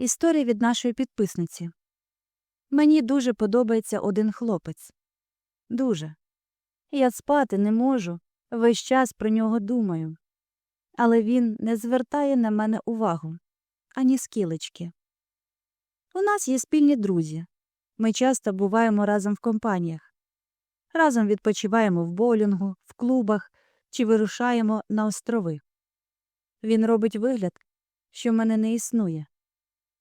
Історія від нашої підписниці. Мені дуже подобається один хлопець. Дуже. Я спати не можу, весь час про нього думаю. Але він не звертає на мене увагу ані скілечки. У нас є спільні друзі. Ми часто буваємо разом в компаніях. Разом відпочиваємо в боулінгу, в клубах чи вирушаємо на острови. Він робить вигляд, що мене не існує.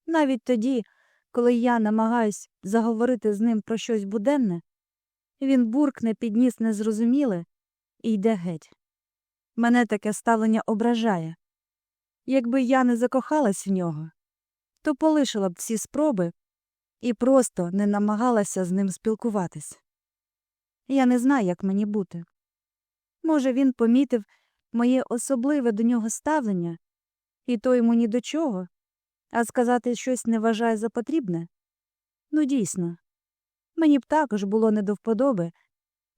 Навіть тоді, коли я намагаюсь заговорити з ним про щось буденне, він буркне підніс незрозуміле і йде геть. Мене таке ставлення ображає. Якби я не закохалась в нього, то полишила б всі спроби і просто не намагалася з ним спілкуватись. Я не знаю, як мені бути. Може, він помітив моє особливе до нього ставлення, і то йому ні до чого, а сказати щось не вважає за потрібне? Ну, дійсно, мені б також було не до вподоби,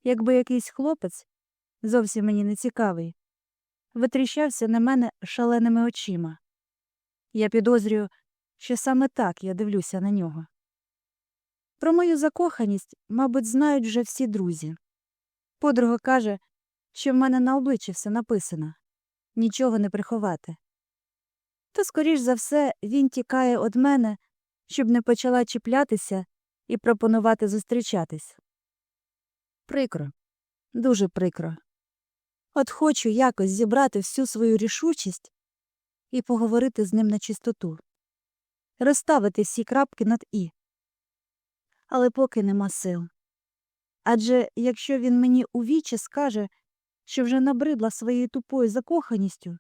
якби якийсь хлопець, зовсім мені не цікавий, витріщався на мене шаленими очима. Я підозрюю, що саме так я дивлюся на нього. Про мою закоханість, мабуть, знають вже всі друзі. Подруга каже, що в мене на обличчі все написано нічого не приховати. То, скоріш за все, він тікає від мене, щоб не почала чіплятися і пропонувати зустрічатись. Прикро, дуже прикро. От хочу якось зібрати всю свою рішучість і поговорити з ним на чистоту, розставити всі крапки над і. Але поки нема сил. Адже якщо він мені у вічі скаже, що вже набридла своєю тупою закоханістю,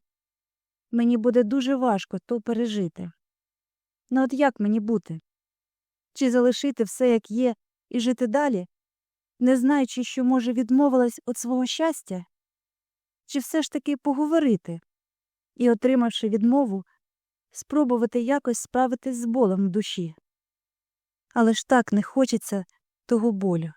мені буде дуже важко то пережити. Ну от як мені бути? Чи залишити все, як є, і жити далі, не знаючи, що, може, відмовилась від свого щастя? Чи все ж таки поговорити і, отримавши відмову, спробувати якось справитись з болем в душі? Але ж так не хочеться того болю.